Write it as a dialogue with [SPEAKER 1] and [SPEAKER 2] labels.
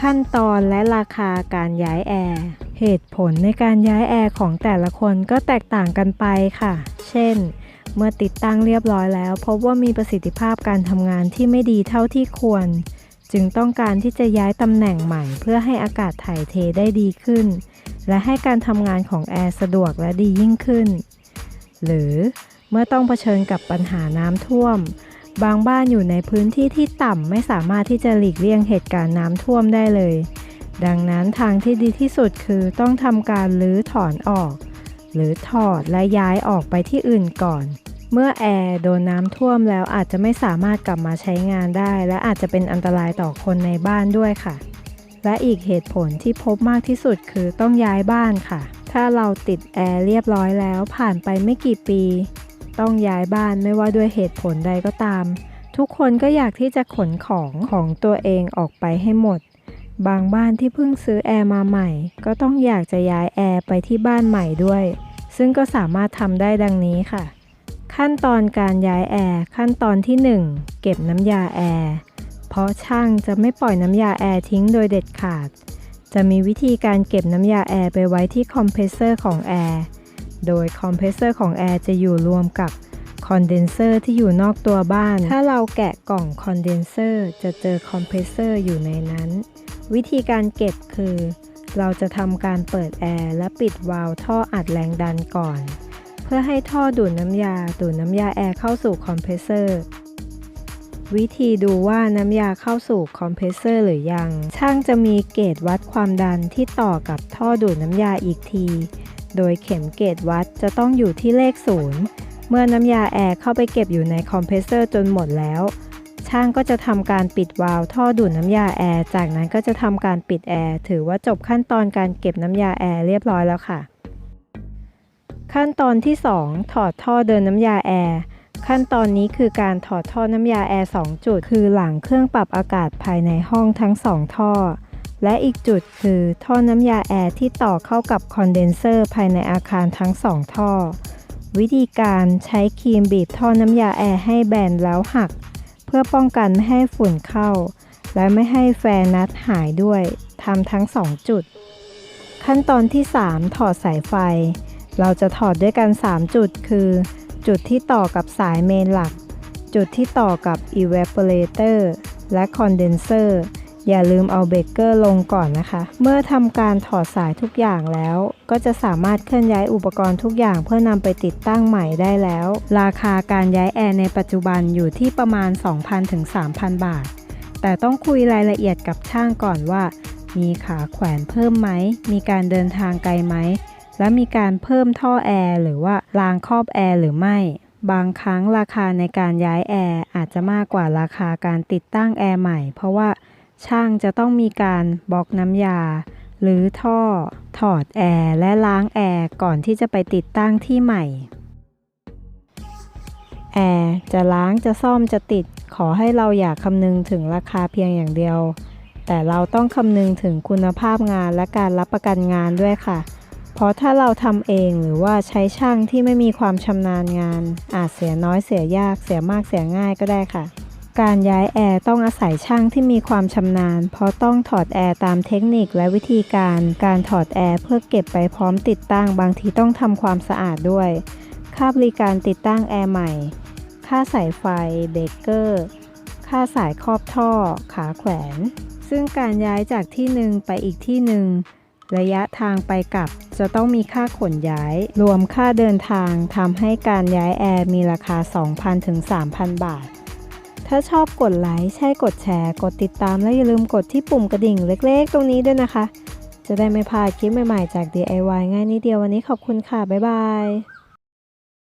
[SPEAKER 1] ขั้นตอนและราคาการย้ายแอร์เหตุผลในการย้ายแอร์ของแต่ละคนก็แตกต่างกันไปค่ะ เช่น เมื่อติดตั้งเรียบร้อยแล้ว พบว่ามีประสิทธิภาพการทำงานที่ไม่ดีเท่าที่ควร จึงต้องการที่จะย้ายตำแหน่งใหม่ เพื่อให้อากาศถ่ายเทได้ดีขึ้น และให้การทำงานของแอร์สะดวกและดียิ่งขึ้น หรือเมื่อต้องเผชิญกับปัญหาน้ำท่วม บางบ้านอยู่ในพื้นที่ที่ต่ำไม่สามารถที่จะหลีกเลี่ยงเหตุการณ์น้ำท่วมได้เลย ดังนั้นทางที่ดีที่สุดคือต้องทำการรื้อถอนออก หรือถอดและย้ายออกไปที่อื่นก่อน เมื่อแอร์โดนน้ำท่วมแล้วอาจจะไม่สามารถกลับมาใช้งานได้ และอาจจะเป็นอันตรายต่อคนในบ้านด้วยค่ะ และอีกเหตุผลที่พบมากที่สุดคือต้องย้ายบ้านค่ะ ถ้าเราติดแอร์เรียบร้อยแล้วผ่านไปไม่กี่ปี ต้องย้ายบ้านไม่ว่าด้วยเหตุผลใดก็ตาม ทุกคนก็อยากที่จะขนของของตัวเองออกไปให้หมด บางบ้านที่เพิ่งซื้อแอร์มาใหม่ ก็ต้องอยากจะย้ายแอร์ไปที่บ้านใหม่ด้วย ซึ่งก็สามารถทำได้ดังนี้ค่ะ ขั้นตอนการย้ายแอร์ขั้นตอนที่ 1 เก็บน้ำยาแอร์เพราะช่างจะไม่ปล่อยน้ำยาแอร์ทิ้งโดยเด็ดขาด จะมีวิธีการเก็บน้ำยาแอร์ไปไว้ที่คอมเพรสเซอร์ของแอร์ โดยคอมเพรสเซอร์ของแอร์จะอยู่รวมกับคอนเดนเซอร์ที่อยู่นอกตัวบ้าน ถ้าเราแกะกล่องคอนเดนเซอร์จะเจอคอมเพรสเซอร์อยู่ในนั้น วิธีการเก็บคือ เราจะทำการเปิดแอร์และปิดวาล์วท่ออัดแรงดันก่อน เพื่อให้ท่อดูดน้ำยา ดูดน้ำยาแอร์เข้าสู่คอมเพรสเซอร์วิธีดูว่าน้ำยาเข้าสู่คอมเพรสเซอร์หรือยัง ช่างจะมีเกจวัดความดันที่ต่อกับท่อดูดน้ำยาอีกที โดยเข็มเกจวัดจะต้องอยู่ที่เลขศูนย์เมื่อน้ำยาแอร์เข้าไปเก็บอยู่ในคอมเพรสเซอร์จนหมดแล้ว ช่างก็จะทำการปิดวาล์วท่อดูดน้ำยาแอร์ จากนั้นก็จะทำการปิดแอร์ ถือว่าจบขั้นตอนการเก็บน้ำยาแอร์เรียบร้อยแล้วค่ะ ขั้นตอนที่ 2 ถอดท่อเดินน้ำยาแอร์ขั้นตอนนี้คือการถอดท่อน้ำยาแอร์ 2 จุด คือหลังเครื่องปรับอากาศภายในห้องทั้ง 2 ท่อ และอีกจุดคือท่อน้ำยาแอร์ที่ต่อเข้ากับคอนเดนเซอร์ภายในอาคารทั้ง 2 ท่อ วิธีการใช้ครีมบีบท่อน้ำยาแอร์ให้แบนแล้วหัก เพื่อป้องกันไม่ให้ฝุ่นเข้า และไม่ให้แฟร์นัดหายด้วยทำทั้ง 2 จุด ขั้นตอนที่ 3 ถอดสายไฟ เราจะถอดด้วยกัน 3 จุดคือ จุดที่ต่อกับสายเมนหลัก จุดที่ต่อกับ evaporator และ condenser อย่าลืมเอาเบเกอร์ลงก่อนนะคะ เมื่อทำการถอดสายทุกอย่างแล้ว ก็จะสามารถเคลื่อนย้ายอุปกรณ์ทุกอย่างเพื่อนำไปติดตั้งใหม่ได้แล้ว ราคาการย้ายแอร์ในปัจจุบันอยู่ที่ประมาณ 2,000ถึง3,000 บาท แต่ต้องคุยรายละเอียดกับช่างก่อนว่า มีขาแขวนเพิ่มไหม มีการเดินทางไกลไหม และมีการเพิ่มท่อแอร์หรือว่ารางครอบแอร์หรือไม่บางครั้งราคาในการย้ายแอร์อาจจะมากกว่าราคาการติดตั้งแอร์ใหม่ เพราะว่า ช่างจะต้องมีการบล็อกน้ำยา หรือท่อ ถอดแอร์และล้างแอร์ก่อนที่จะไปติดตั้งที่ใหม่ แอร์จะล้างจะซ่อมจะติด ขอให้เราอย่าคำนึงถึงราคาเพียงอย่างเดียว แต่เราต้องคำนึงถึงคุณภาพงานและการรับประกันงานด้วยค่ะ เพราะถ้าเราทำเองหรือว่าใช้ช่างที่ไม่มีความชำนาญงาน อาจเสียน้อยเสียยากเสียมากเสียง่ายก็ได้ค่ะ การย้ายแอร์ต้องอาศัยช่างที่มีความชำนาญ เพราะต้องถอดแอร์ตามเทคนิคและวิธีการ การถอดแอร์เพื่อเก็บไปพร้อมติดตั้ง บางทีต้องทำความสะอาดด้วย ค่าบริการติดตั้งแอร์ใหม่ ค่าสายไฟ เบรกเกอร์ ค่าสายครอบท่อ ขาแขวน ซึ่งการย้ายจากที่หนึ่งไปอีกที่หนึ่งระยะทางไปกลับจะต้องมีค่าขนย้าย รวมค่าเดินทางทำให้การย้ายแอร์มีราคา 2,000ถึง3,000 บาท ถ้าชอบกดไลค์ใช่กดแชร์ กดติดตามและอย่าลืมกดที่ปุ่มกระดิ่งเล็กๆ ตรงนี้ด้วยนะคะ จะได้ไม่พลาดคลิปใหม่ๆจาก DIY ง่ายนิดเดียววันนี้ขอบคุณค่ะ บ๊ายบาย